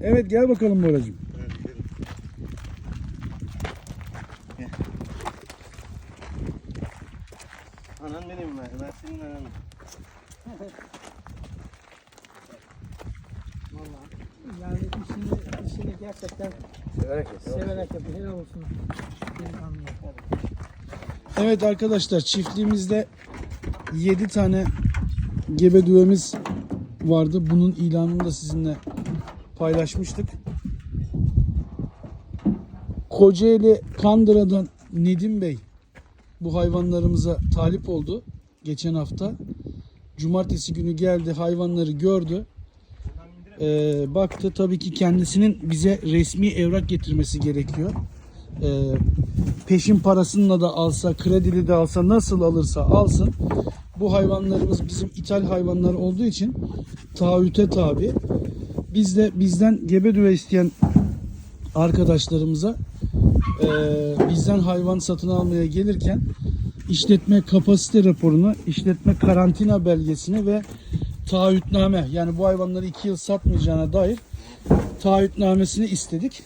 Evet gel bakalım Boracığım. Anan benim ben. Ben senin ananım. Vallahi yani işini, işini gerçekten Severek severek yapıyor. Helal olsun. Evet arkadaşlar çiftliğimizde 7 tane gebe düvemiz vardı. Bunun ilanını da sizinle paylaşmıştık. Kocaeli Kandıra'dan Nedim Bey bu hayvanlarımıza talip oldu geçen hafta. Cumartesi günü geldi hayvanları gördü. Ee, baktı tabii ki kendisinin bize resmi evrak getirmesi gerekiyor. Ee, peşin parasıyla da alsa, kredili de alsa, nasıl alırsa alsın. Bu hayvanlarımız bizim ithal hayvanlar olduğu için taahhüte tabi. Biz de bizden gebe düve isteyen arkadaşlarımıza e, bizden hayvan satın almaya gelirken işletme kapasite raporunu, işletme karantina belgesini ve taahhütname yani bu hayvanları 2 yıl satmayacağına dair taahhütnamesini istedik.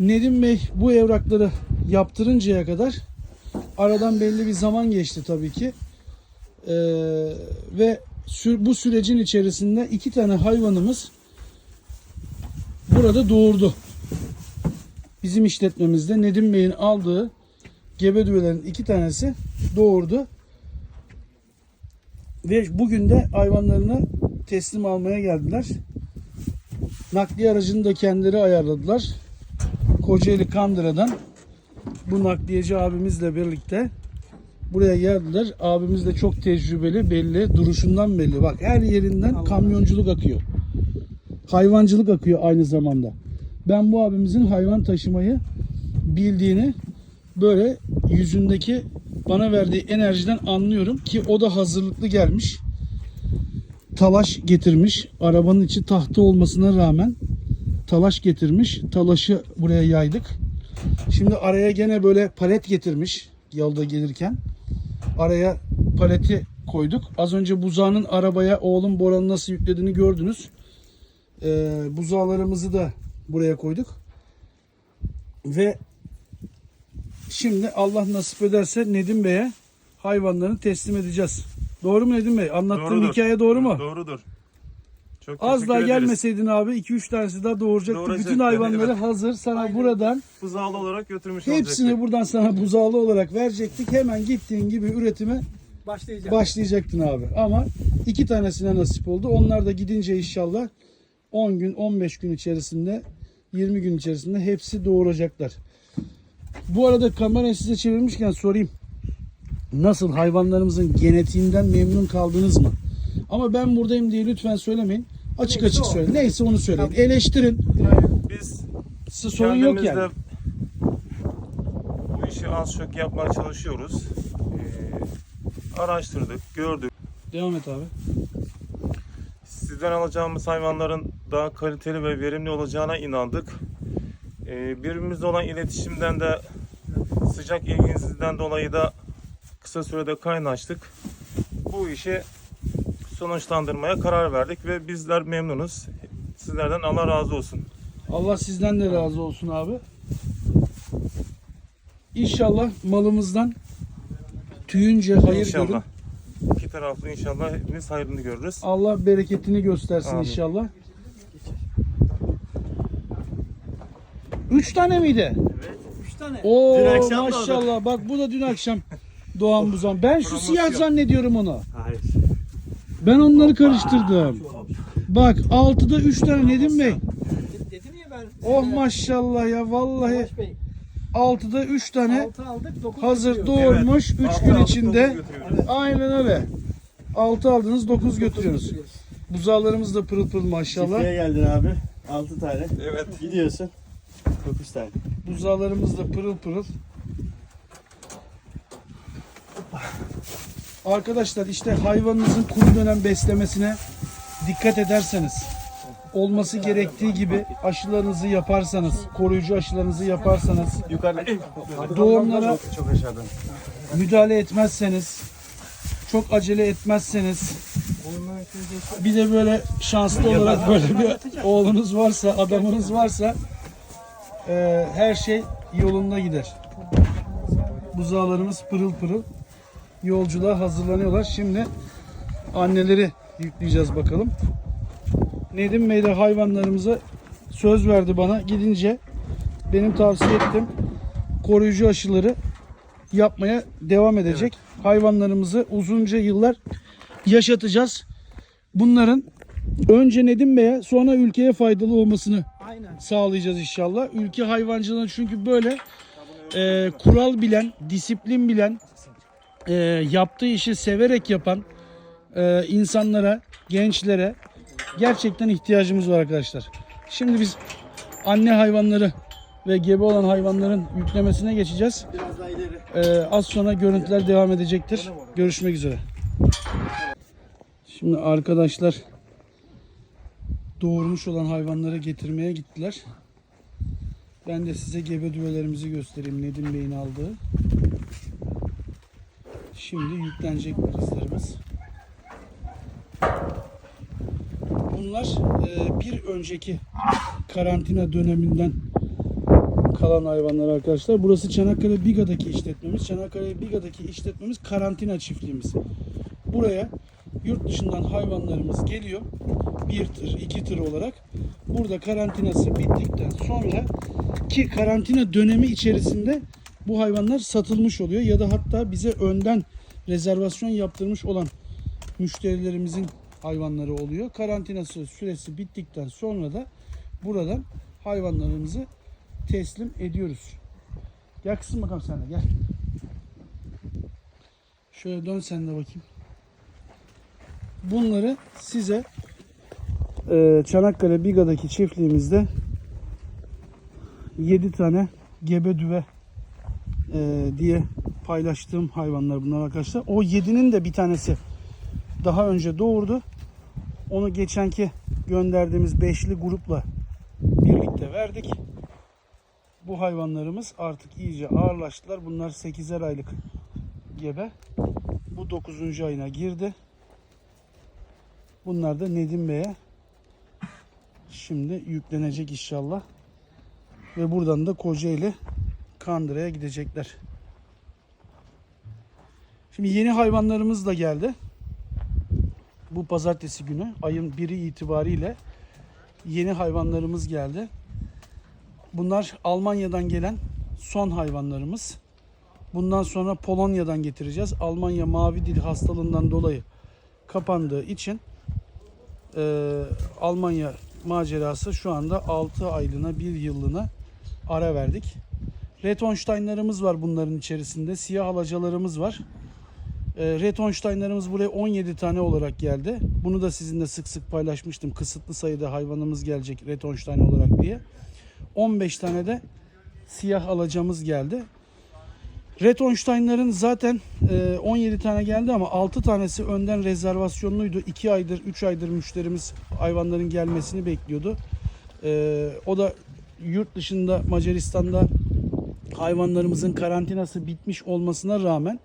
Nedim Bey bu evrakları yaptırıncaya kadar aradan belli bir zaman geçti tabii ki. Ee, ve bu sürecin içerisinde iki tane hayvanımız burada doğurdu. Bizim işletmemizde Nedim Bey'in aldığı gebe düvelerin iki tanesi doğurdu. Ve bugün de hayvanlarını teslim almaya geldiler. Nakliye aracını da kendileri ayarladılar. Kocaeli Kandıra'dan bu nakliyeci abimizle birlikte buraya geldiler. Abimiz de çok tecrübeli belli. Duruşundan belli. Bak her yerinden kamyonculuk akıyor. Hayvancılık akıyor aynı zamanda. Ben bu abimizin hayvan taşımayı bildiğini böyle yüzündeki bana verdiği enerjiden anlıyorum ki o da hazırlıklı gelmiş. Talaş getirmiş. Arabanın içi tahta olmasına rağmen talaş getirmiş. Talaşı buraya yaydık. Şimdi araya gene böyle palet getirmiş yolda gelirken. Araya paleti koyduk. Az önce buzağının arabaya oğlum Boran'ı nasıl yüklediğini gördünüz. Ee, buzağlarımızı da buraya koyduk. Ve şimdi Allah nasip ederse Nedim Bey'e hayvanlarını teslim edeceğiz. Doğru mu Nedim Bey? Anlattığım Doğrudur. hikaye doğru mu? Doğrudur. Çok Az daha ederiz. gelmeseydin abi 2-3 tanesi daha doğuracaktı. Doğuracaktı, Bütün hayvanları evet. hazır. Sana buradan Buzağlı olarak götürmüş hepsini olacaktık. buradan sana buzağlı olarak verecektik. Hemen gittiğin gibi üretime Başlayacak. başlayacaktın abi. Ama iki tanesine nasip oldu. Onlar da gidince inşallah 10 gün 15 gün içerisinde 20 gün içerisinde hepsi doğuracaklar. Bu arada kamerayı size çevirmişken sorayım. Nasıl hayvanlarımızın genetiğinden memnun kaldınız mı? Ama ben buradayım diye lütfen söylemeyin. Açık Neyse açık o. söyleyin. Neyse onu söyleyin. Eleştirin. Biz Size sorun yok yani. bu işi az çok yapmaya çalışıyoruz. Ee, araştırdık, gördük. Devam et abi. Sizden alacağımız hayvanların daha kaliteli ve verimli olacağına inandık. Ee, birbirimizle olan iletişimden de sıcak ilginizden dolayı da kısa sürede kaynaştık. Bu işi sonuçlandırmaya karar verdik ve bizler memnunuz. Sizlerden Allah razı olsun. Allah sizden de razı olsun abi. İnşallah malımızdan tüyünce hayır görün. İnşallah. İki taraflı inşallah hepimiz hayrını görürüz. Allah bereketini göstersin Amin. inşallah. Üç tane miydi? Üç tane. Oo Dün akşam maşallah. Bak bu da dün akşam doğan buzan. Ben şu Promosyon. siyah zannediyorum onu. Hayır. Ben onları karıştırdım. Bak altıda üç tane Nedim Bey. Dedim ya ben. Oh maşallah ya vallahi Savaş Bey. altıda üç tane Altı aldık. Dokuz hazır götürüyoruz. doğurmuş. Üç Altı gün içinde. Aynen öyle. Altı aldınız dokuz Dokuz götürüyorsunuz. götürüyoruz. Buzağlarımız da pırıl pırıl maşallah. Çiftliğe geldin abi. 6 tane. Evet. Gidiyorsun. 9 tane. Buzağlarımız da pırıl pırıl. Arkadaşlar işte hayvanınızın kuru dönem beslemesine dikkat ederseniz olması gerektiği gibi aşılarınızı yaparsanız, koruyucu aşılarınızı yaparsanız, Yukarıda. doğumlara müdahale etmezseniz, çok acele etmezseniz Bir de böyle şanslı olarak böyle bir oğlunuz varsa, adamınız varsa e, her şey yolunda gider. Buzağlarımız pırıl pırıl yolculuğa hazırlanıyorlar. Şimdi anneleri yükleyeceğiz bakalım. Nedim Bey de hayvanlarımıza söz verdi bana. Gidince benim tavsiye ettim koruyucu aşıları yapmaya devam edecek. Hayvanlarımızı uzunca yıllar yaşatacağız. Bunların önce Nedim Bey'e sonra ülkeye faydalı olmasını aynen. sağlayacağız inşallah. Ülke hayvancılığını çünkü böyle e, kural bilen, disiplin bilen, e, yaptığı işi severek yapan e, insanlara, gençlere gerçekten ihtiyacımız var arkadaşlar. Şimdi biz anne hayvanları ve gebe olan hayvanların yüklemesine geçeceğiz. Ee, az sonra görüntüler devam edecektir. Görüşmek üzere. Şimdi arkadaşlar doğurmuş olan hayvanları getirmeye gittiler. Ben de size gebe düvelerimizi göstereyim Nedim Bey'in aldığı. Şimdi yüklenecek kızlarımız. Bunlar e, bir önceki karantina döneminden kalan hayvanlar arkadaşlar. Burası Çanakkale Biga'daki işletmemiz. Çanakkale Biga'daki işletmemiz karantina çiftliğimiz. Buraya yurt dışından hayvanlarımız geliyor. Bir tır, iki tır olarak. Burada karantinası bittikten sonra ki karantina dönemi içerisinde bu hayvanlar satılmış oluyor ya da hatta bize önden rezervasyon yaptırmış olan müşterilerimizin hayvanları oluyor. Karantinası süresi bittikten sonra da buradan hayvanlarımızı teslim ediyoruz. Gel kızım bakalım sen de gel. Şöyle dön sen de bakayım. Bunları size e, Çanakkale Biga'daki çiftliğimizde 7 tane gebe düve e, diye paylaştığım hayvanlar bunlar arkadaşlar. O 7'nin de bir tanesi daha önce doğurdu. Onu geçenki gönderdiğimiz beşli grupla birlikte verdik. Bu hayvanlarımız artık iyice ağırlaştılar. Bunlar 8'er aylık gebe. Bu 9. ayına girdi. Bunlar da Nedim Bey'e şimdi yüklenecek inşallah. Ve buradan da Kocaeli Kandıra'ya gidecekler. Şimdi yeni hayvanlarımız da geldi. Bu pazartesi günü ayın 1'i itibariyle yeni hayvanlarımız geldi. Bunlar Almanya'dan gelen son hayvanlarımız. Bundan sonra Polonya'dan getireceğiz. Almanya mavi dil hastalığından dolayı kapandığı için e, Almanya macerası şu anda 6 aylığına 1 yıllığına ara verdik. Retonstein'larımız var bunların içerisinde. Siyah alacalarımız var. E, Retonstein'larımız buraya 17 tane olarak geldi. Bunu da sizinle sık sık paylaşmıştım. Kısıtlı sayıda hayvanımız gelecek Retonstein olarak diye. 15 tane de siyah alacağımız geldi. Retonstein'ların zaten e, 17 tane geldi ama 6 tanesi önden rezervasyonluydu. 2 aydır, 3 aydır müşterimiz hayvanların gelmesini bekliyordu. E, o da yurt dışında Macaristan'da hayvanlarımızın karantinası bitmiş olmasına rağmen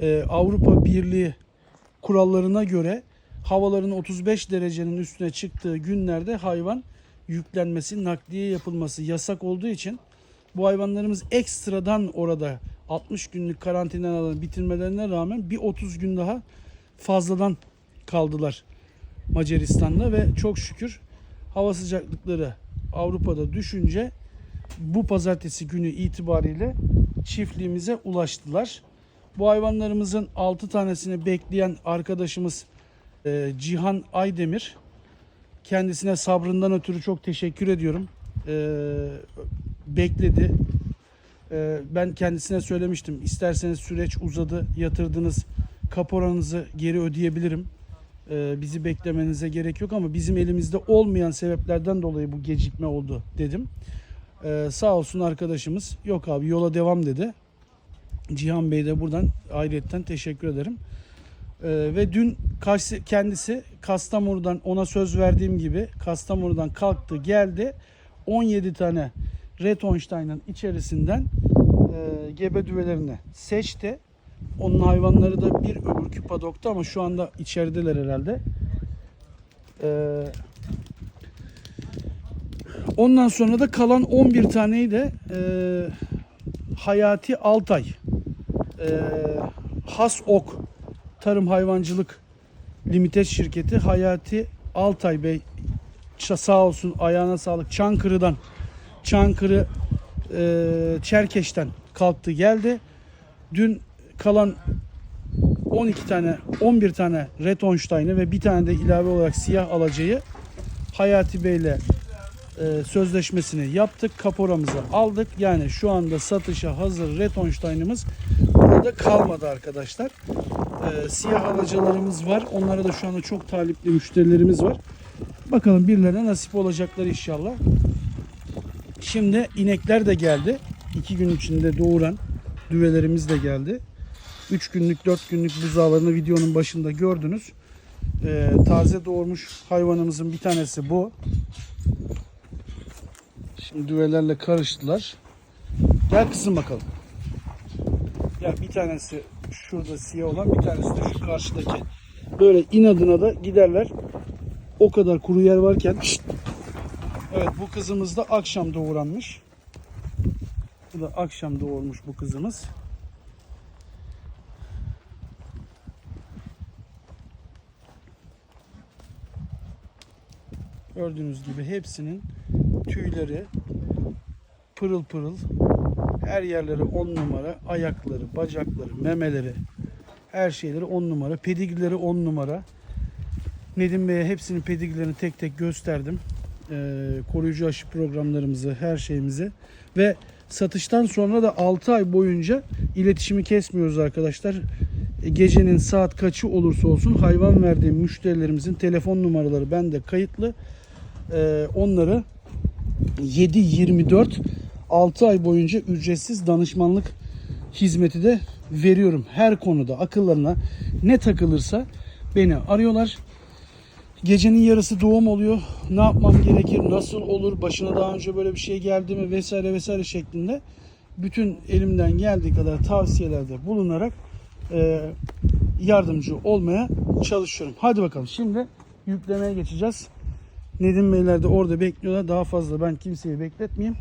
e, Avrupa Birliği kurallarına göre havaların 35 derecenin üstüne çıktığı günlerde hayvan yüklenmesi, nakliye yapılması yasak olduğu için bu hayvanlarımız ekstradan orada 60 günlük karantinalarını bitirmelerine rağmen bir 30 gün daha fazladan kaldılar Macaristan'da ve çok şükür hava sıcaklıkları Avrupa'da düşünce bu pazartesi günü itibariyle çiftliğimize ulaştılar. Bu hayvanlarımızın 6 tanesini bekleyen arkadaşımız e, Cihan Aydemir. Kendisine sabrından ötürü çok teşekkür ediyorum. Ee, bekledi. Ee, ben kendisine söylemiştim. İsterseniz süreç uzadı, yatırdınız, kaporanızı geri ödeyebilirim. Ee, bizi beklemenize gerek yok ama bizim elimizde olmayan sebeplerden dolayı bu gecikme oldu dedim. Ee, sağ olsun arkadaşımız yok abi yola devam dedi. Cihan Bey de buradan ayrıyetten teşekkür ederim. Ee, ve dün kendisi Kastamonu'dan ona söz verdiğim gibi Kastamonu'dan kalktı geldi. 17 tane Retonstein'ın içerisinden e, gebe düvelerini seçti. Onun hayvanları da bir öbürkü padokta ama şu anda içerideler herhalde. Ee, ondan sonra da kalan 11 taneyi de e, Hayati Altay e, Has Ok Tarım Hayvancılık Limited şirketi Hayati Altay Bey sağ olsun ayağına sağlık Çankırı'dan Çankırı e, Çerkeş'ten kalktı geldi. Dün kalan 12 tane 11 tane Retonstein'ı ve bir tane de ilave olarak siyah alacayı Hayati Bey'le e, sözleşmesini yaptık. Kaporamızı aldık. Yani şu anda satışa hazır Retonstein'ımız burada kalmadı arkadaşlar. E, siyah alacalarımız var. Onlara da şu anda çok talipli müşterilerimiz var. Bakalım birilerine nasip olacaklar inşallah. Şimdi inekler de geldi. 2 gün içinde doğuran düvelerimiz de geldi. 3 günlük 4 günlük buzağlarını videonun başında gördünüz. Ee, taze doğurmuş hayvanımızın bir tanesi bu. Şimdi düvelerle karıştılar. Gel kızım bakalım. Gel bir tanesi şurada siyah olan bir tanesi de şu karşıdaki. Böyle inadına da giderler. O kadar kuru yer varken! Evet bu kızımız da akşam doğuranmış. Bu da akşam doğurmuş bu kızımız. Gördüğünüz gibi hepsinin tüyleri pırıl pırıl. Her yerleri on numara. Ayakları, bacakları, memeleri, her şeyleri on numara. Pedigrileri on numara. Nedim Bey'e hepsinin pedigrilerini tek tek gösterdim. Ee, koruyucu aşı programlarımızı, her şeyimizi ve satıştan sonra da 6 ay boyunca iletişimi kesmiyoruz arkadaşlar. E, Gecenin saat kaçı olursa olsun hayvan verdiğim müşterilerimizin telefon numaraları bende kayıtlı. Ee, onları 7-24 6 ay boyunca ücretsiz danışmanlık hizmeti de veriyorum. Her konuda akıllarına ne takılırsa beni arıyorlar. Gecenin yarısı doğum oluyor. Ne yapmam gerekir? Nasıl olur? Başına daha önce böyle bir şey geldi mi? Vesaire vesaire şeklinde bütün elimden geldiği kadar tavsiyelerde bulunarak e, yardımcı olmaya çalışıyorum. Hadi bakalım şimdi yüklemeye geçeceğiz. Nedim Beyler de orada bekliyorlar. Daha fazla ben kimseyi bekletmeyeyim.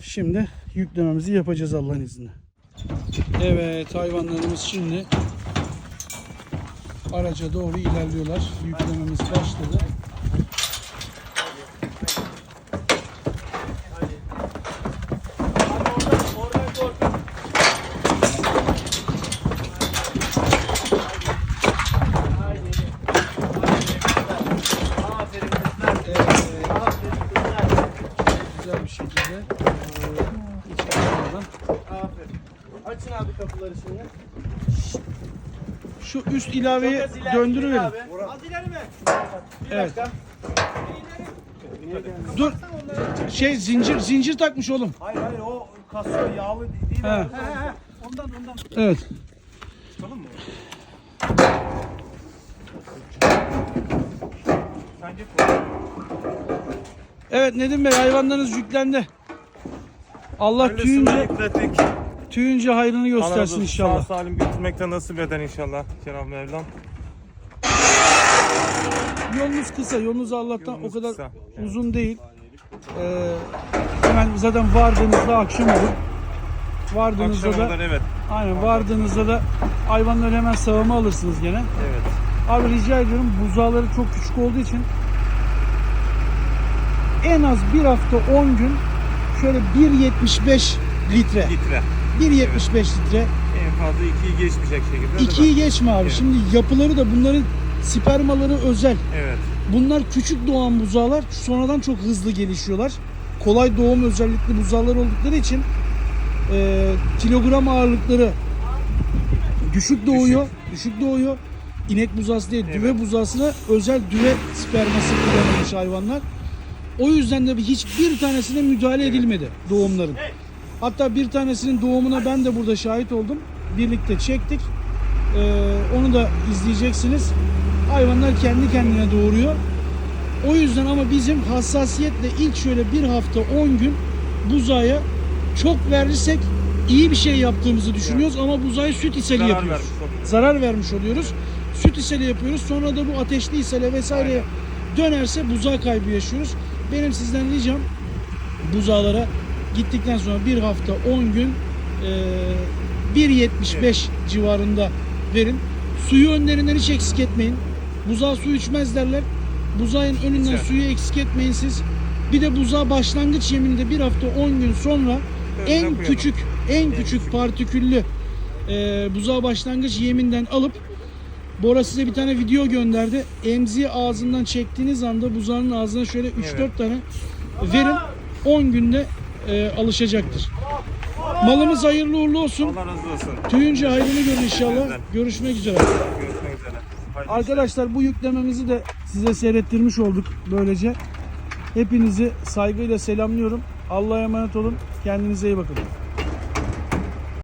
Şimdi yüklememizi yapacağız Allah'ın izniyle. Evet hayvanlarımız şimdi araca doğru ilerliyorlar. Yüklememiz başladı. Güzel bir şekilde e, hiç kaçırmadan. Aferin. Açın abi kapıları şimdi. Şu üst ilaveyi döndürüverin. abi. Az ileri mi? Bir Evet. dakika. Dur. Şey zincir zincir takmış oğlum. Hayır hayır o kasıyor yağlı değil He. abi. Ondan ondan. Evet. Çıkalım mı? Sence Evet Nedim Bey hayvanlarınız yüklendi. Allah tüyünce. Tüyünce hayrını göstersin Anadolu inşallah. Sağ salim götürmekte nasip eder inşallah Cenab-ı Mevlam. Yolunuz kısa. Yolunuz Allah'tan Yolunuz o kadar kısa. uzun değil. Ee, hemen zaten vardığınızda akşam olur. Vardığınızda Akşama da kadar evet. aynen vardığınızda da hayvanları hemen sağıma alırsınız gene. Evet. Abi rica ediyorum buzağları çok küçük olduğu için en az bir hafta 10 gün şöyle 1.75 litre. Litre. 1.75 litre. En fazla ikiyi geçmeyecek şekilde. değil mi? İkiyi geçme abi. Evet. Şimdi yapıları da bunların spermaları özel. Evet. Bunlar küçük doğan buzağlar sonradan çok hızlı gelişiyorlar. Kolay doğum özellikli buzağlar oldukları için e, kilogram ağırlıkları düşük doğuyor. Düşük, doğuyor. İnek buzağısı değil, düve buzağısına özel düve sperması kullanılmış hayvanlar. O yüzden de hiçbir tanesine müdahale edilmedi doğumların. Hatta bir tanesinin doğumuna ben de burada şahit oldum. Birlikte çektik. Ee, onu da izleyeceksiniz. Hayvanlar kendi kendine doğuruyor. O yüzden ama bizim hassasiyetle ilk şöyle bir hafta 10 gün buzağa çok verirsek iyi bir şey yaptığımızı düşünüyoruz ama buzaya süt iseli Zarar yapıyoruz. vermiş. Zarar vermiş oluyoruz. Süt iseli yapıyoruz. Sonra da bu ateşli isele vesaireye dönerse buzağı kaybı yaşıyoruz. Benim sizden ricam buzağlara gittikten sonra bir hafta 10 gün e, 1.75 civarında verin. Suyu önlerinden hiç eksik etmeyin. Buzağı su içmez derler. Buzağın önünden İçer. suyu eksik etmeyin siz. Bir de buzağı başlangıç yeminde bir hafta 10 gün sonra Önüne en koyalım. küçük en küçük partiküllü e, buzağı başlangıç yeminden alıp Bora size bir tane video gönderdi. Emziği ağzından çektiğiniz anda buzağının ağzına şöyle 3-4 Evet. tane verin. 10 günde e, alışacaktır. Malımız hayırlı uğurlu olsun. Allah razı olsun. Tüyünce hayrını görün inşallah. Görüşmek üzere. Görüşmek üzere. Hayırlı Arkadaşlar bu yüklememizi de size seyrettirmiş olduk böylece. Hepinizi saygıyla selamlıyorum. Allah'a emanet olun. Kendinize iyi bakın.